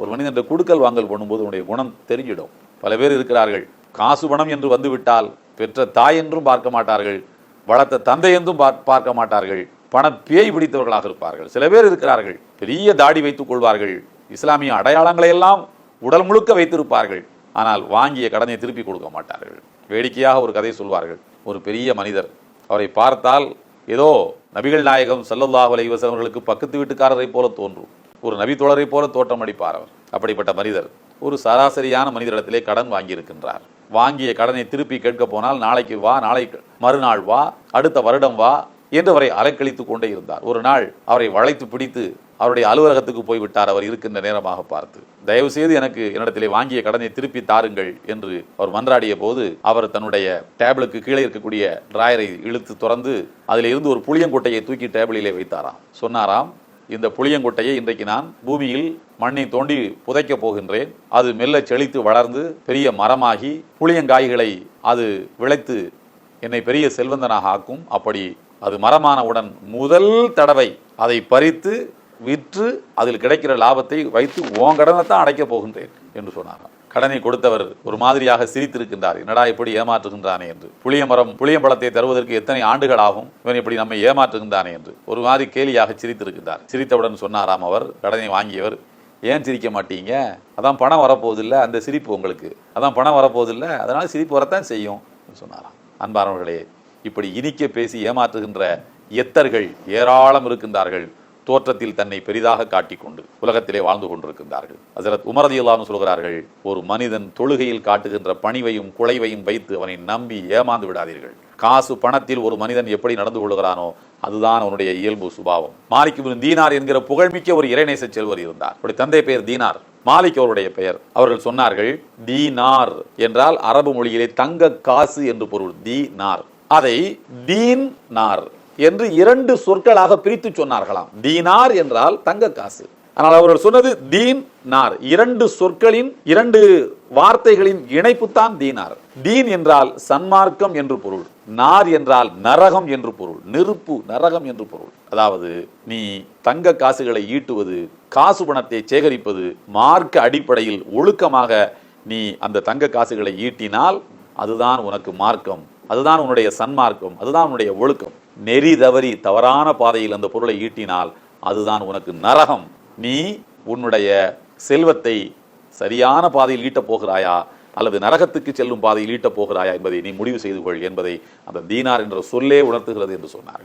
ஒரு மனிதன் கொடுக்கல் வாங்கல் பண்ணும்போது உன்னுடைய குணம் தெரிஞ்சிடும். பல பேர் இருக்கிறார்கள். காசு பணம் என்று வந்துவிட்டால் பெற்ற தாய் என்றும் பார்க்க மாட்டார்கள். வளர்த்த தந்தை என்றும் பார்க்க மாட்டார்கள். பண பேய் பிடித்தவர்களாக இருப்பார்கள். சில பேர் இருக்கிறார்கள். பெரிய தாடி வைத்துக் கொள்வார்கள். இஸ்லாமிய அடையாளங்களை எல்லாம் உடல் முழுக்க வைத்திருப்பார்கள். ஆனால் வாங்கிய கடனை திருப்பி கொடுக்க மாட்டார்கள். வேடிக்கையாக ஒரு கதை சொல்வார்கள். ஒரு பெரிய மனிதர் அவரை பார்த்தால் ஏதோ நபிகள் நாயகம் ஸல்லல்லாஹு அலைஹி அவர்களுக்கு பக்கத்து வீட்டுக்காரரை போல தோன்றும். ஒரு நபி தோழரை போல தோற்றம் அடிப்பார் அவர். அப்படிப்பட்ட மனிதர் ஒரு சராசரியான மனிதரிடத்திலே கடன் வாங்கியிருக்கின்றார். வாங்கிய கடனை திருப்பி கேட்க போனால் நாளைக்கு வா நாளைக்கு மறுநாள் வா அடுத்த வருடம் வா என்று அவரை அலைக்கழித்துக் கொண்டே இருந்தார். ஒரு நாள் அவரை வளைத்து பிடித்து அவருடைய அலுவலகத்துக்கு போய்விட்டார் அவர் இருக்கின்ற நேரமாக பார்த்து தயவு செய்து எனக்கு என்னிடத்திலே வாங்கிய கடனை திருப்பி தாருங்கள் என்று அவர் மன்றாடிய போது அவர் தன்னுடைய டேபிளுக்கு கீழே இருக்கக்கூடிய டிராயரை இழுத்து திறந்து அதில் இருந்து ஒரு புளியங்கொட்டையை தூக்கி டேபிளிலே வைத்தாராம். சொன்னாராம் இந்த புளியங்கொட்டையை இன்றைக்கு நான் பூமியில் மண்ணை தோண்டி புதைக்கப் போகின்றேன். அது மெல்ல செழித்து வளர்ந்து பெரிய மரமாகி புளியங்காய்களை அது விளைத்து என்னை பெரிய செல்வந்தனாக ஆக்கும். அப்படி அது மரமானவுடன் முதல் தடவை அதை பறித்து விற்று அதில் கிடைக்கிற லாபத்தை வைத்து உன் தான் அடைக்கப் போகின்றேன் என்று சொன்னாராம் கடனை கொடுத்தவர் ஒரு மாதிரியாக சிரித்திருக்கின்றார். என்னடா இப்படி ஏமாற்றுகின்றானே என்று. புளிய மரம் புளியம்பழத்தை தருவதற்கு எத்தனை ஆண்டுகள் ஆகும்? இவன் இப்படி நம்மை ஏமாற்றுகின்றானே என்று. ஒரு மாதிரி கேலியாக சிரித்திருக்கின்றார். சிரித்தவுடன் சொன்னாராம் அவர் கடனை வாங்கியவர் ஏன் சிரிக்க மாட்டீங்க? அதான் பணம் வரப்போவதில்லை அந்த சிரிப்பு உங்களுக்கு. அதான் பணம் வரப்போவதில்லை அதனால சிரிப்பு வரத்தான் செய்யும். சொன்னாராம். அன்பானவர்களே இப்படி இனிக்க பேசி ஏமாற்றுகின்ற எத்தர்கள் ஏராளம் இருக்கின்றார்கள். தோற்றத்தில் தன்னை பெரிதாக காட்டிக்கொண்டு உலகத்திலே வாழ்ந்து கொண்டிருக்கின்றார்கள். ஹசரத் உமரதியல்லான்னு சொல்கிறார்கள் ஒரு மனிதன் தொழுகையில் காட்டுகின்ற பணிவையும் குலைவையும் வைத்து அவனை நம்பி ஏமாந்து விடாதீர்கள். காசு பணத்தில் ஒரு மனிதன் எப்படி நடந்து கொள்கிறானோ அதுதான் அவனுடைய இயல்பு சுபாவம். மாலிக் தீனார் என்கிற புகழ்மிக்க ஒரு இறைநேச செல்வர் இருந்தார். அவருடைய தந்தை பெயர் தீனார். மாலிக் அவருடைய பெயர். அவர்கள் சொன்னார்கள் தீனார் என்றால் அரபு மொழியிலே தங்க காசு என்று பொருள். தீனார். அதை தீன் நார் என்று இரண்டு சொற்களாக பிரித்து சொன்னார்களாம். தீனார் என்றால் தங்க காசு. ஆனால் அவர்கள் சொன்னது தீன் நார். இரண்டு சொற்களின் இரண்டு வார்த்தைகளின் இணைப்புத்தான் தீனார். தீன் என்றால் சன்மார்க்கம் என்று பொருள். நார் என்றால் நரகம் என்று பொருள். நெருப்பு நரகம் என்று பொருள். அதாவது நீ தங்க காசுகளை ஈட்டுவது காசு பணத்தை சேகரிப்பது மார்க்க அடிப்படையில் ஒழுக்கமாக நீ அந்த தங்க காசுகளை ஈட்டினால் அதுதான் உனக்கு மார்க்கம். அதுதான் உன்னுடைய சன்மார்க்கம். அதுதான் உன்னுடைய ஒழுக்கம். நெறி தவறி தவறான பாதையில் அந்த பொருளை ஈட்டினால் அதுதான் உனக்கு நரகம். நீ உன்னுடைய செல்வத்தை சரியான பாதையில் ஈட்டப் போகிறாயா அல்லது நரகத்துக்கு செல்லும் பாதையில் ஈட்டப் போகிறாயா என்பதை நீ முடிவு செய்து கொள் என்பதை அந்த தீனார் என்ற சொல்லே உணர்த்துகிறது என்று சொன்னார்கள்.